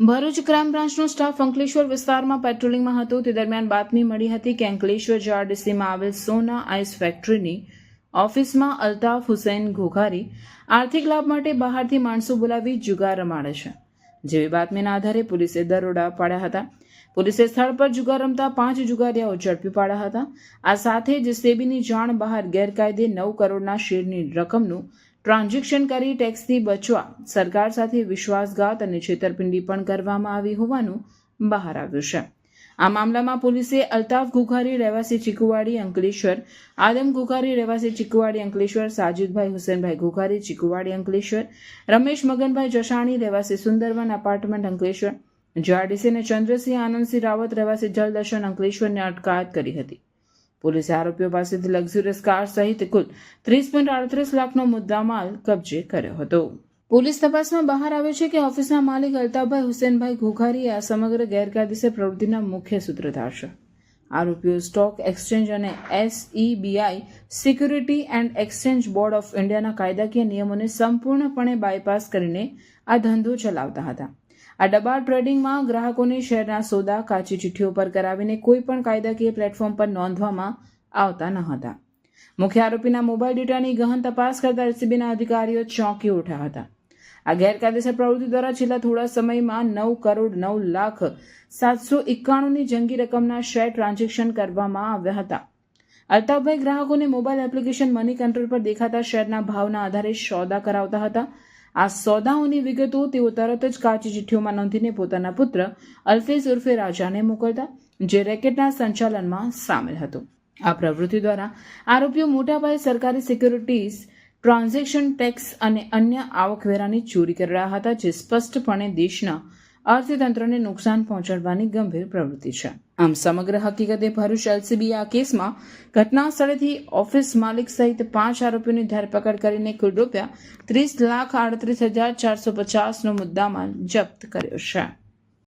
Bharuch crime બ્રાન્ચનો staff Ankleshwar વિસ્તારમાં પેટ્રોલિંગમાં હતો. તે દરમિયાન બાતમી મળી હતી કે અંકલેશ્વર જીઆરડીસીમાં આવેલ સોના આઈસ ફેક્ટરીની ઓફિસમાં અલ્તાફ હુસૈન ઘોઘારી આર્થિક લાભ માટે બહારથી માણસો બોલાવી જુગાર રમાડે છે. જેવી બાતમીના આધારે પોલીસે દરોડા પાડ્યા હતા. પોલીસે સ્થળ પર જુગાર રમતા પાંચ જુગારીયાઓ ઝડપી પાડ્યા હતા. આ સાથે જ સેબીની જાણ બહાર ગેરકાયદે નવ કરોડના શેરની રકમનું ટ્રાન્ઝેક્શન કરી ટેક્સથી બચવા સરકાર સાથે વિશ્વાસઘાત અને છેતરપિંડી પણ કરવામાં આવી હોવાનું બહાર આવ્યું છે. આ મામલામાં પોલીસે અલ્તાફ ઘુઘારી રહેવાસી ચીકુવાડી અંકલેશ્વર, આદમ ઘુઘારી રહેવાસી ચીકુવાડી અંકલેશ્વર, સાજિદભાઈ હુસેનભાઈ ઘુઘારી ચીકુવાડી અંકલેશ્વર, રમેશ મગનભાઈ જસાણી, રહેવાસી સુંદરવન એપાર્ટમેન્ટ અંકલેશ્વર જીઆરડીસી અને ચંદ્રસિંહ આનંદસિંહ રાવત, રહેવાસી જલદર્શન અંકલેશ્વરને અટકાયત કરી હતી. પોલીસે આરોપીઓ પાસેથી લક્ઝુરિયસ કાર સહિત કુલ ત્રીસ પોઈન્ટ આડત્રીસ લાખનો મુદ્દામાલ કબજે કર્યો હતો. પોલીસ તપાસમાં બહાર આવ્યું છે કે ઓફિસના માલિક અલ્તાભાઈ હુસેનભાઈ ઘોઘારી આ સમગ્ર ગેરકાયદેસર પ્રવૃત્તિના મુખ્ય સૂત્રધાર છે. આરોપીઓ સ્ટોક એક્સચેન્જ અને SEBI security and exchange board of ઇન્ડિયાના કાયદાકીય નિયમોને સંપૂર્ણપણે બાયપાસ કરીને આ ધંધો ચલાવતા હતા. આ ડબાર ટ્રેડિંગમાં ગ્રાહકોને શેરના સોદા, કાચી ચિઠ્ઠીઓ પર કરાવીને કોઈ પણ કાયદાકીય પ્લેટફોર્મ પર નોંધવામાં આવતા ન હતા. મુખ્ય આરોપીના મોબાઈલ ડેટાની ગહન તપાસ કરતા એલસીબીના અધિકારીઓ ચોંકી ઉઠ્યા હતા. આ ગેરકાયદેસર પ્રવૃત્તિ દ્વારા છેલ્લા થોડા સમયમાં નવ કરોડ નવ લાખ સાતસો એકાણુંની જંગી રકમના શેર ટ્રાન્ઝેક્શન કરવામાં આવ્યા હતા. અલ્તાફભાઈ ગ્રાહકોને મોબાઈલ એપ્લિકેશન મની કંટ્રોલ પર દેખાતા શેરના ભાવના આધારે સોદા કરાવતા હતા. આ સોદાઓની વિગતો તેઓ તરત જ કાચી ચિઠ્ઠીઓમાં નોંધીને પોતાના પુત્ર અલ્ફેઝ ઉર્ફે રાજાને મોકલતા, જે રેકેટના સંચાલનમાં સામેલ હતો. આ પ્રવૃત્તિ દ્વારા આરોપીઓ મોટાપાયે સરકારી સિક્યુરિટીઝ, ટ્રાન્ઝેક્શન ટેક્સ અને અન્ય આવકવેરાની ચોરી કરી રહ્યા હતા, જે સ્પષ્ટપણે દેશના અર્થતંત્રને નુકસાન પહોંચાડવાની ગંભીર પ્રવૃત્તિ છે. આમ સમગ્ર હકીકતે ભરૂચ એલસીબી આ કેસમાં ઘટના સ્થળેથી ઓફિસ માલિક સહિત પાંચ આરોપીઓની ધરપકડ કરીને કુલ રૂપિયા ત્રીસ લાખ આડત્રીસ હજાર ચારસો પચાસનો મુદ્દામાલ જપ્ત કર્યો છે.